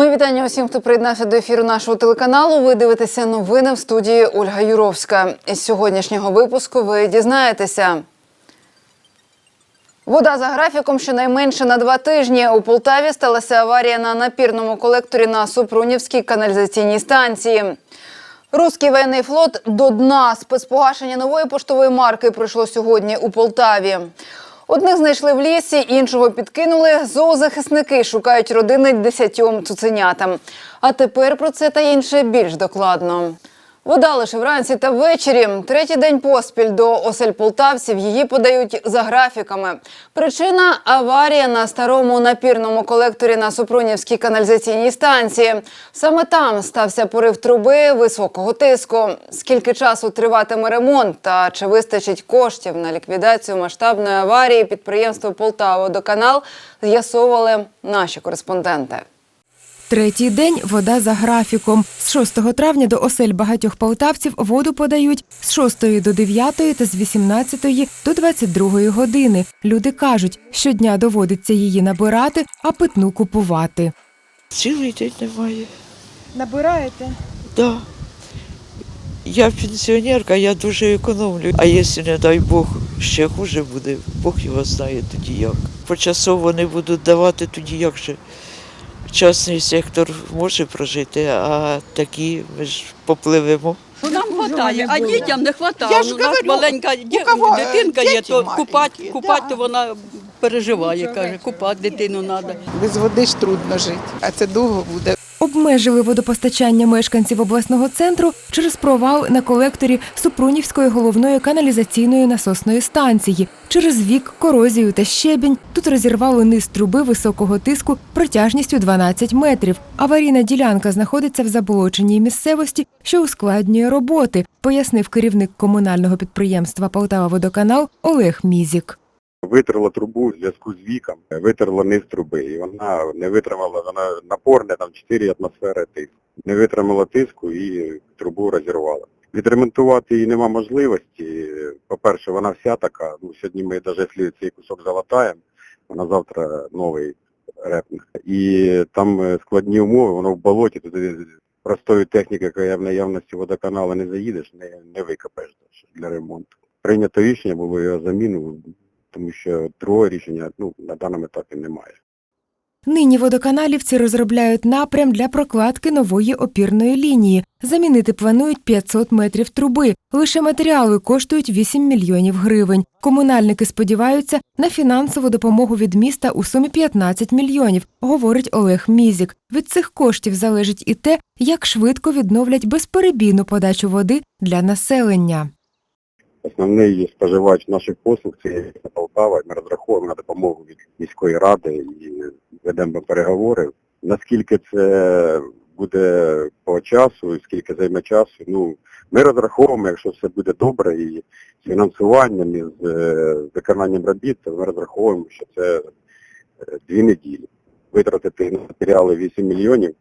Ми вітання усім, хто приєднався до ефіру нашого телеканалу. Ви дивитеся новини в студії Ольга Юровська. Із сьогоднішнього випуску ви дізнаєтеся. Вода за графіком щонайменше на два тижні. У Полтаві сталася аварія на напірному колекторі на Супрунівській каналізаційній станції. Руський воєнний флот до дна спецпогашення нової поштової марки пройшло сьогодні у Полтаві. Одних знайшли в лісі, іншого підкинули. Зоозахисники шукають родини десятьом цуценятам. А тепер про це та інше більш докладно. Вода лише вранці та ввечері. Третій день поспіль до осель полтавців її подають за графіками. Причина аварія на старому напірному колекторі на Супрунівській каналізаційній станції. Саме там стався порив труби високого тиску. Скільки часу триватиме ремонт та чи вистачить коштів на ліквідацію масштабної аварії підприємство Полтаводоканал з'ясовували наші кореспонденти. Третій день вода за графіком. З 6 травня до осель багатьох полтавців воду подають з 6 до 9 та з 18 до 22 години. Люди кажуть, щодня доводиться її набирати, а питну купувати. Цілий день немає. Набираєте? Да. Я пенсіонерка, я дуже економлю. А якщо, не дай Бог, ще хуже буде, Бог його знає тоді як. Почасово не будуть давати тоді як же. Частний сектор може прожити, а такі ми ж попливемо. Ну, нам вистачає, а дітям не вистачає. Я ж У нас говорю, маленька ді- у кого, е, дитинка є, діти то маленькі, купати, купати, да. то вона переживає, каже, купати дитину треба. Без води ж трудно жити, а це довго буде. Обмежили водопостачання мешканців обласного центру через провал на колекторі Супрунівської головної каналізаційної насосної станції. Через вік, корозію та щебінь тут розірвало низ труби високого тиску протяжністю 12 метрів. Аварійна ділянка знаходиться в заболоченій місцевості, що ускладнює роботи, пояснив керівник комунального підприємства Полтава Водоканал Олег Мізік. Витерла трубу в зв'язку з віком, витерла низ труби, і вона не витримала, вона напорне, там 4 атмосфери тиску. Не витримала тиску і трубу розірвала. Відремонтувати її нема можливості. По-перше, вона вся така, ну сьогодні ми навіть якщо цей кусок залатаємо, вона завтра новий репне. І там е, складні умови, воно в болоті, туди простою технікою, яка в наявності водоканалу, не заїдеш, не, не викопаєш для ремонту. Прийнято рішення було його заміну, тому що другого рішення ну, на даному етапі немає. Нині водоканалівці розробляють напрям для прокладки нової опірної лінії. Замінити планують 500 метрів труби. Лише матеріали коштують 8 мільйонів гривень. Комунальники сподіваються на фінансову допомогу від міста у сумі 15 мільйонів, говорить Олег Мізік. Від цих коштів залежить і те, як швидко відновлять безперебійну подачу води для населення. Основний споживач наших послуг це Полтава. Ми розраховуємо на допомогу від міської ради і ведемо переговори. Наскільки це буде по часу і скільки займе часу, ну ми розраховуємо, якщо все буде добре і з фінансуванням, і з е, виконанням робіт, ми розраховуємо, що це е, дві неділі. Витратити на матеріали 8 мільйонів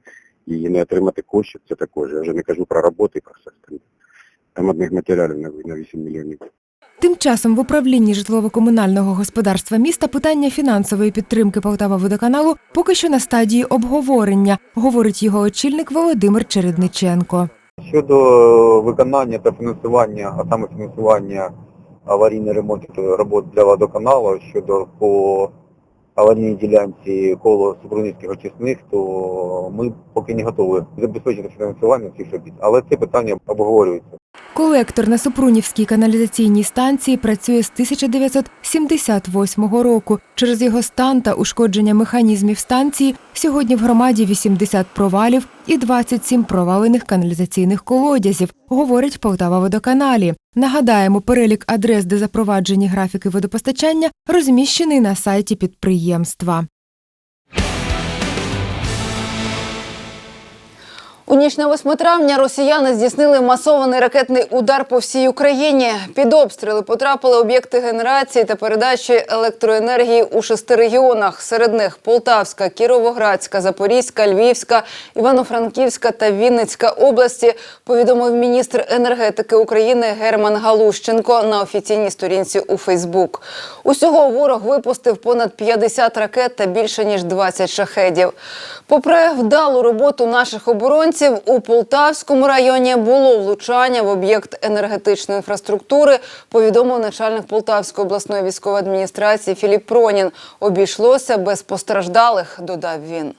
і не отримати коштів, це також. Я вже не кажу про роботи і про все одних матеріалів на на 8 мільйонів. Тим часом в управлінні житлово-комунального господарства міста питання фінансової підтримки Полтава водоканалу поки що на стадії обговорення, говорить його очільник Володимир Чередниченко. Щодо виконання та фінансування, а саме фінансування аварійних ремонтів робот для водоканалу, щодо по аварійній ділянці коло Супрунівських очисних, то ми поки не готові забезпечити фінансування цих робіт. Але це питання обговорюється. Колектор на Супрунівській каналізаційній станції працює з 1978 року. Через його стан та ушкодження механізмів станції сьогодні в громаді 80 провалів і 27 провалених каналізаційних колодязів, говорить Полтава водоканалі. Нагадаємо, перелік адрес, де запроваджені графіки водопостачання, розміщений на сайті підприємства. У ніч на 8 травня росіяни здійснили масований ракетний удар по всій Україні. Під обстріли потрапили об'єкти генерації та передачі електроенергії у шести регіонах. Серед них Полтавська, Кіровоградська, Запорізька, Львівська, Івано-Франківська та Вінницька області. Повідомив міністр енергетики України Герман Галущенко на офіційній сторінці у Фейсбук. Усього ворог випустив понад 50 ракет та більше ніж 20 шахедів. Попри вдалу роботу наших оборонців, у Полтавському районі було влучання в об'єкт енергетичної інфраструктури, повідомив начальник Полтавської обласної військової адміністрації Філіп Пронін. Обійшлося без постраждалих, додав він.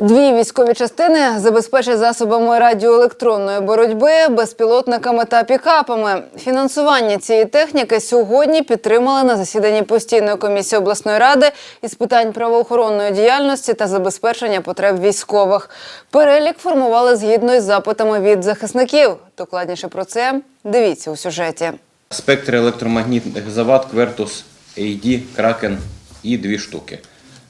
Дві військові частини забезпечать засобами радіоелектронної боротьби, безпілотниками та пікапами. Фінансування цієї техніки сьогодні підтримали на засіданні постійної комісії обласної ради із питань правоохоронної діяльності та забезпечення потреб військових. Перелік формували згідно із запитами від захисників. Докладніше про це дивіться у сюжеті. Спектр електромагнітних завад Квертус AD, Кракен і дві штуки.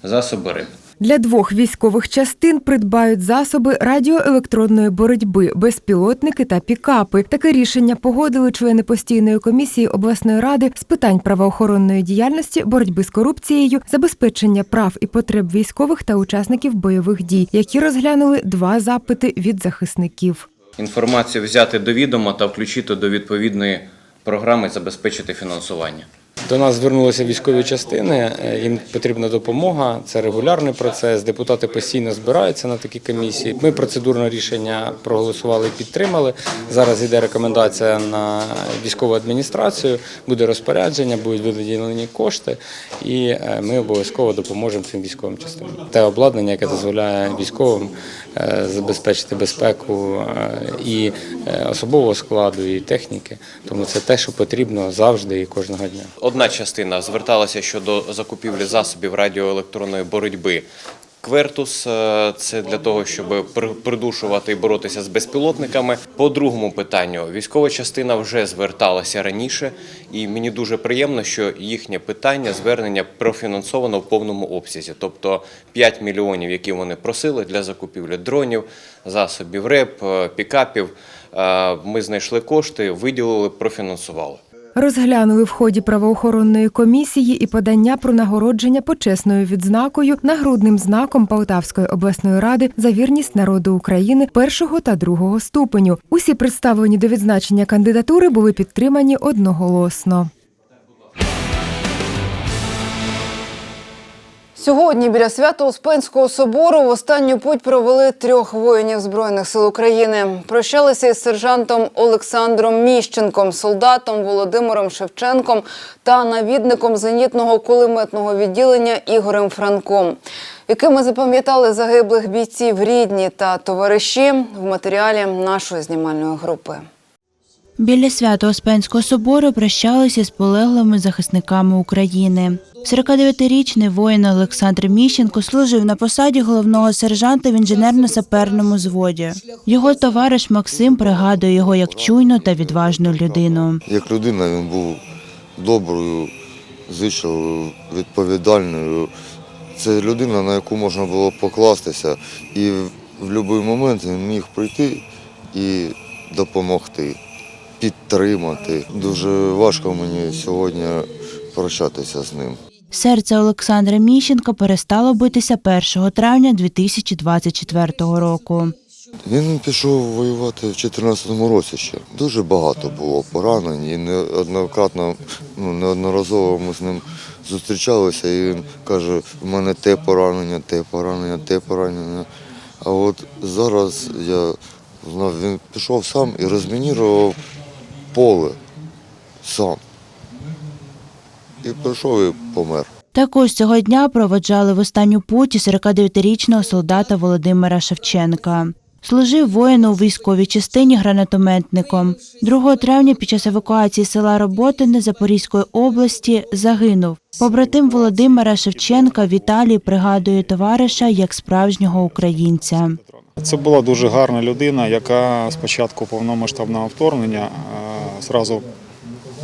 Засоби РИП. Для двох військових частин придбають засоби радіоелектронної боротьби, безпілотники та пікапи. Таке рішення погодили члени постійної комісії обласної ради з питань правоохоронної діяльності, боротьби з корупцією, забезпечення прав і потреб військових та учасників бойових дій, які розглянули два запити від захисників. Інформацію взяти до відома та включити до відповідної програми забезпечити фінансування. До нас звернулися військові частини, е, їм потрібна допомога. Це регулярний процес. Депутати постійно збираються на такі комісії. Ми процедурне рішення проголосували і підтримали. Зараз йде рекомендація на військову адміністрацію, буде розпорядження, будуть виділені кошти, і е, ми обов'язково допоможемо цим військовим частинам. Те обладнання, яке дозволяє військовим е, забезпечити безпеку і особового складу, і техніки. Тому це те, що потрібно завжди і кожного дня. Одна частина зверталася щодо закупівлі засобів радіоелектронної боротьби. Квертус е, це для того, щоб пр- придушувати і боротися з безпілотниками. По другому питанню військова частина вже зверталася раніше, і мені дуже приємно, що їхнє питання звернення профінансовано в повному обсязі. Тобто 5 мільйонів, які вони просили для закупівлі дронів, засобів РЕП, е, пікапів. е, Ми знайшли кошти, виділили, профінансували. Розглянули в ході правоохоронної комісії і подання про нагородження почесною відзнакою нагрудним знаком Полтавської обласної ради за вірність народу України першого та другого ступеню. Усі представлені до відзначення кандидатури були підтримані одноголосно. Сьогодні біля Свято-Успенського собору в останню путь провели трьох воїнів Збройних сил України. Прощалися із сержантом Олександром Міщенком, солдатом Володимиром Шевченком та навідником зенітного кулеметного відділення Ігорем Франком. Якими запам'ятали загиблих бійців рідні та товариші в матеріалі нашої знімальної групи. Біля Свято-Успенського собору прощалися з полеглими захисниками України. 49-річний воїн Олександр Міщенко служив на посаді головного сержанта в інженерно-саперному зводі. Його товариш Максим пригадує його як чуйну та відважну людину. Як людина він був доброю, звичайно, відповідальною. Це людина, на яку можна було покластися, і в будь-який момент він міг прийти і допомогти, підтримати. Дуже важко мені сьогодні прощатися з ним. Серце Олександра Міщенка перестало битися 1 травня 2024 року. Він пішов воювати в 2014 році ще. Дуже багато було поранень і неоднократно, ну, неодноразово ми з ним зустрічалися, і він каже, в мене те поранення, те поранення, те поранення. А от зараз я знав, він пішов сам і розмінірував поле сам. І прийшов і помер. Також цього дня проводжали в останню путь і 49-річного солдата Володимира Шевченка. Служив воїн у військовій частині гранатометником. 2 травня під час евакуації села Роботине Запорізької області загинув. Побратим Володимира Шевченка Віталій пригадує товариша як справжнього українця. Це була дуже гарна людина, яка з початку повномасштабного вторгнення е, зразу,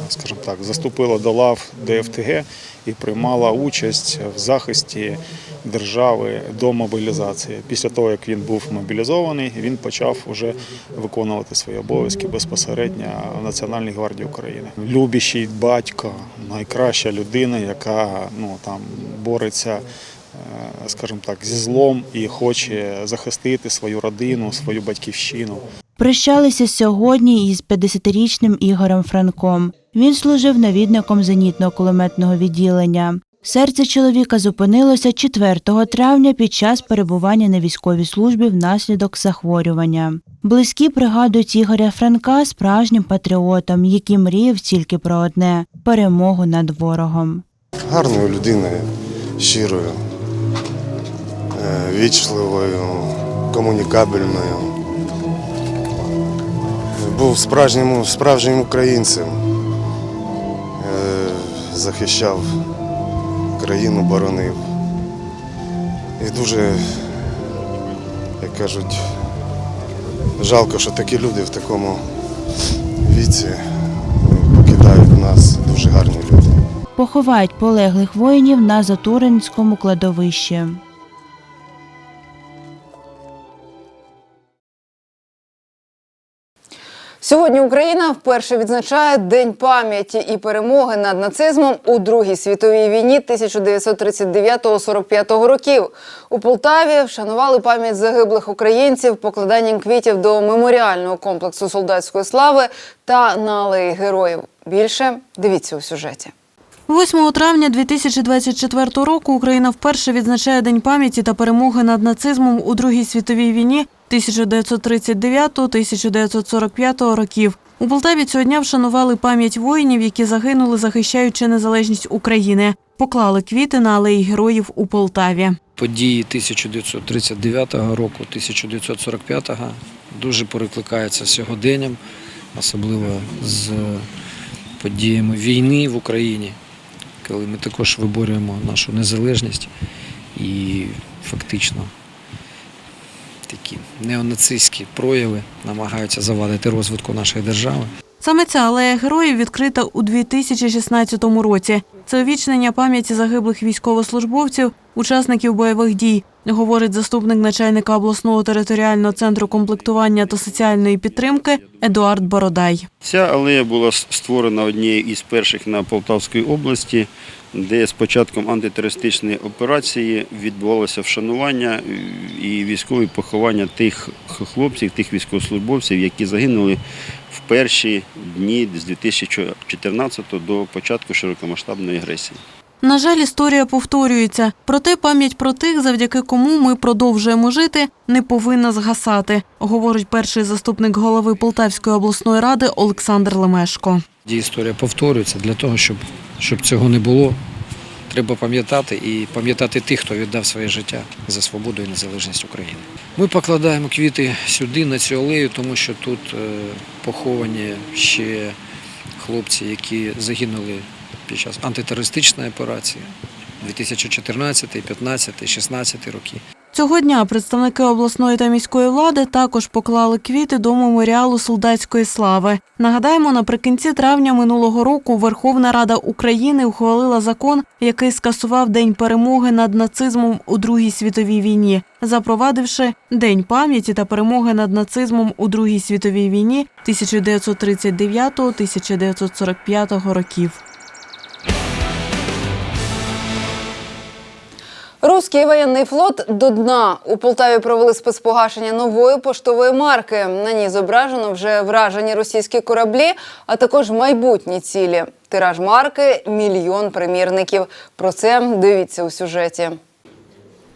скажімо так, заступила до лав ДФТГ і приймала участь в захисті держави до мобілізації. Після того, як він був мобілізований, він почав уже виконувати свої обов'язки безпосередньо в Національній гвардії України. Любящий батько, найкраща людина, яка ну там бореться, скажімо так, зі злом і хоче захистити свою родину, свою батьківщину. Прощалися сьогодні із 50-річним Ігорем Франком. Він служив навідником зенітного кулеметного відділення. Серце чоловіка зупинилося 4 травня під час перебування на військовій службі внаслідок захворювання. Близькі пригадують Ігоря Франка справжнім патріотом, який мріяв тільки про одне перемогу над ворогом. гарною людиною, щирою, е, вічливою, комунікабельною. Був справжнім, справжнім українцем, Е, захищав країну, боронив. І дуже, як кажуть, жалко, що такі люди в такому віці покидають нас дуже гарні люди. Поховають полеглих воїнів на Затуринському кладовищі. Сьогодні Україна вперше відзначає День пам'яті і перемоги над нацизмом у Другій світовій війні 1939-45 років. У Полтаві вшанували пам'ять загиблих українців покладанням квітів до меморіального комплексу солдатської слави та на алеї героїв. Більше дивіться у сюжеті. 8 травня 2024 року Україна вперше відзначає День пам'яті та перемоги над нацизмом у Другій світовій війні 1939-1945 років. У Полтаві цього дня вшанували пам'ять воїнів, які загинули, захищаючи незалежність України. Поклали квіти на алеї героїв у Полтаві. події 1939 року, 1945 дуже перекликаються сьогоденням, особливо з подіями війни в Україні, коли ми також виборюємо нашу незалежність і фактично такі неонацистські прояви намагаються завадити розвитку нашої держави. Саме ця алея героїв відкрита у 2016 році. Це увічнення пам'яті загиблих військовослужбовців, учасників бойових дій, говорить заступник начальника обласного територіального центру комплектування та соціальної підтримки Едуард Бородай. Ця алея була створена однією із перших на Полтавській області, де з початком антитерористичної операції відбувалося вшанування е, і військові поховання тих хлопців, тих військовослужбовців, які загинули в перші дні з 2014 до початку широкомасштабної агресії. На жаль, історія повторюється. Проте пам'ять про тих, завдяки кому ми продовжуємо жити, не повинна згасати, говорить перший заступник голови Полтавської обласної ради Олександр Лемешко. Історія повторюється для того, щоб, щоб цього не було. Треба пам'ятати і пам'ятати тих, хто віддав своє життя за свободу і незалежність України. Ми покладаємо квіти сюди, на цю алею, тому що тут е, поховані ще хлопці, які загинули під час антитерористичної операції 2014, 2015, 16 роки. Цього дня представники обласної та міської влади також поклали квіти до меморіалу солдатської слави. Нагадаємо, наприкінці травня минулого року Верховна Рада України ухвалила закон, який скасував День перемоги над нацизмом у Другій світовій війні, запровадивши День пам'яті та перемоги над нацизмом у Другій світовій війні 1939-1945 років. Руський воєнний флот до дна у Полтаві провели спецпогашення нової поштової марки. На ній зображено вже вражені російські кораблі, а також майбутні цілі. Тираж марки мільйон примірників. Про це дивіться у сюжеті.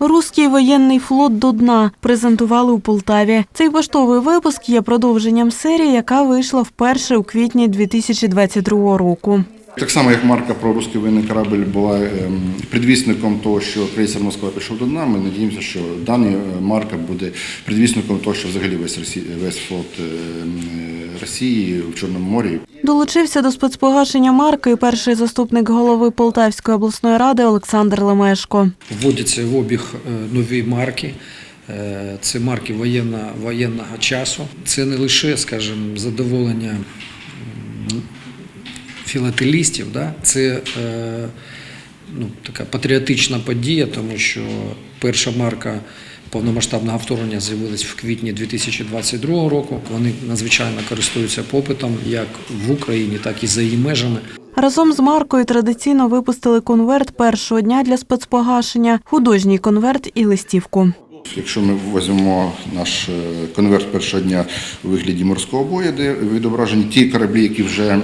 Руський воєнний флот до дна презентували у Полтаві. Цей поштовий випуск є продовженням серії, яка вийшла вперше у квітні 2022 року. Так само, як марка про русський воєнний корабль була ем, предвісником того, що крейсер Москва пішов до дна, ми надіємося, що дана е, марка буде предвісником того, що взагалі весь Росі... весь флот ем, е, Росії в Чорному морі Долучився до спецпогашення марки і перший заступник голови Полтавської обласної ради Олександр Лемешко. Вводяться в обіг е, нові марки. Е, Це марки воєнна, воєнного часу. Це не лише, скажімо, задоволення філателістів, да? це е, ну, така патріотична подія, тому що перша марка повномасштабного вторгнення з'явилась в квітні 2022 року. Вони надзвичайно користуються попитом як в Україні, так і за її межами. Разом з маркою традиційно випустили конверт першого дня для спецпогашення, художній конверт і листівку. Якщо ми візьмемо наш е, конверт першого дня у вигляді морського бою, де відображені ті кораблі, які вже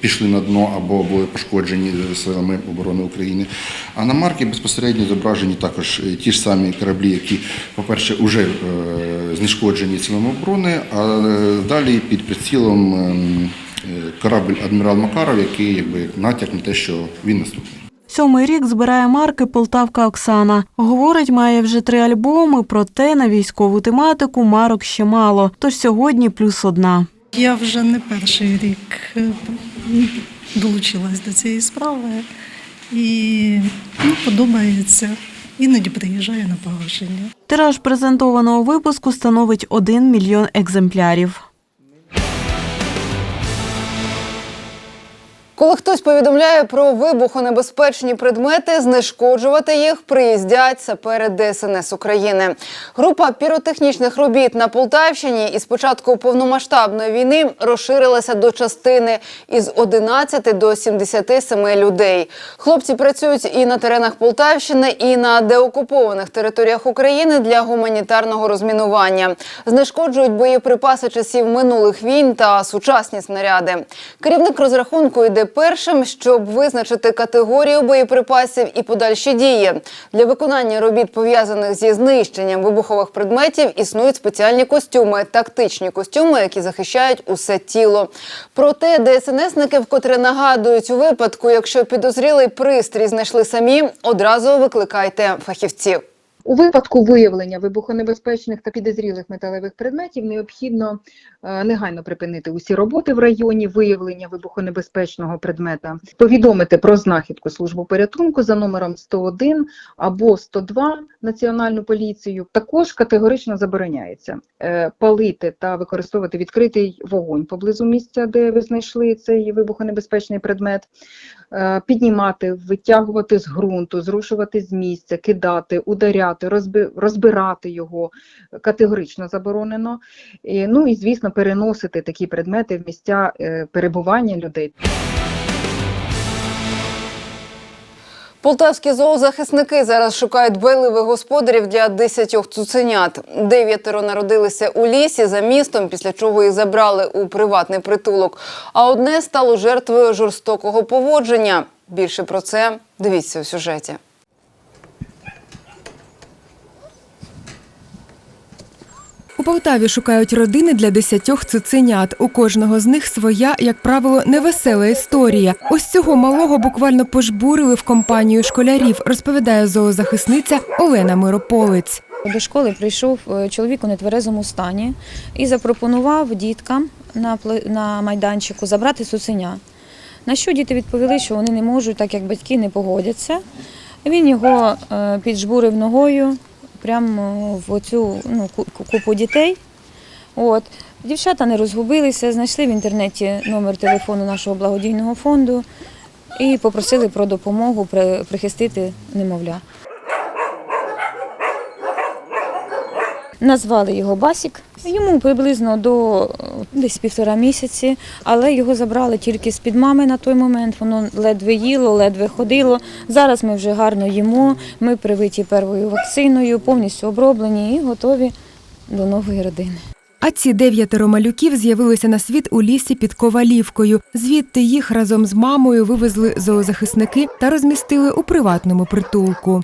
пішли на дно або були пошкоджені силами оборони України. А на марки безпосередньо зображені також е, ті ж самі кораблі, які, по-перше, вже е, знешкоджені силами оборони, а далі під прицілом ем, корабль Адмірал Макаров, який якби натяк на те, що він наступний. Сьомий рік збирає марки Полтавка Оксана. Говорить, має вже три альбоми, проте на військову тематику марок ще мало. Тож сьогодні плюс одна. Я вже не перший рік е, долучилась до цієї справи і ну, подобається. Іноді приїжджаю на погашення. Тираж презентованого випуску становить 1 мільйон екземплярів. Коли хтось повідомляє про вибухонебезпечні предмети, знешкоджувати їх приїздять сапери ДСНС України. Група піротехнічних робіт на Полтавщині із початку повномасштабної війни розширилася до частини із 11 до 77 людей. Хлопці працюють і на теренах Полтавщини, і на деокупованих територіях України для гуманітарного розмінування. Знешкоджують боєприпаси часів минулих війн та сучасні снаряди. Керівник розрахунку йде першим, щоб визначити категорію боєприпасів і подальші дії. Для виконання робіт, пов'язаних зі знищенням вибухових предметів, існують спеціальні костюми, тактичні костюми, які захищають усе тіло. Проте ДСНСники вкотре нагадують у випадку, якщо підозрілий пристрій знайшли самі, одразу викликайте фахівців. У випадку виявлення вибухонебезпечних та підозрілих металевих предметів необхідно е, негайно припинити усі роботи в районі виявлення вибухонебезпечного предмета, повідомити про знахідку службу порятунку за номером 101 або 102 Національну поліцію. Також категорично забороняється е, палити та використовувати відкритий вогонь поблизу місця, де ви знайшли цей вибухонебезпечний предмет, піднімати, витягувати з ґрунту, зрушувати з місця, кидати, ударяти, розби- розбирати його категорично заборонено. Ну і звісно, переносити такі предмети в місця е, перебування людей. Полтавські зоозахисники зараз шукають байливих господарів для десятьох цуценят. Дев'ятеро народилися у лісі за містом, після чого їх забрали у приватний притулок. А одне стало жертвою жорстокого поводження. Більше про це дивіться у сюжеті. У Полтаві шукають родини для десятьох цуценят. У кожного з них своя, як правило, невесела історія. Ось цього малого буквально пожбурили в компанію школярів, розповідає зоозахисниця Олена Мирополець. До школи прийшов е, чоловік у нетверезому стані і запропонував діткам на, майданчику забрати цуценя. На що діти відповіли, що вони не можуть, так як батьки не погодяться. Він його е, піджбурив ногою прямо в оцю ну, ку- ку- купу дітей. От. Дівчата не розгубилися, знайшли в інтернеті номер телефону нашого благодійного фонду і попросили про допомогу прихистити немовля. Назвали його Басік. Йому приблизно до е, десь півтора місяці, але його забрали тільки з-під мами на той момент. Воно ледве їло, ледве ходило. Зараз ми вже гарно їмо. Ми привиті первою вакциною, повністю оброблені і готові до нової родини. А ці дев'ятеро малюків з'явилися на світ у лісі під Ковалівкою. Звідти їх разом з мамою вивезли зоозахисники та розмістили у приватному притулку.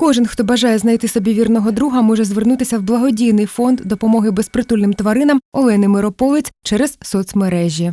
Кожен, хто бажає знайти собі вірного друга, може звернутися в благодійний фонд допомоги безпритульним тваринам Олени Мирополець через соцмережі.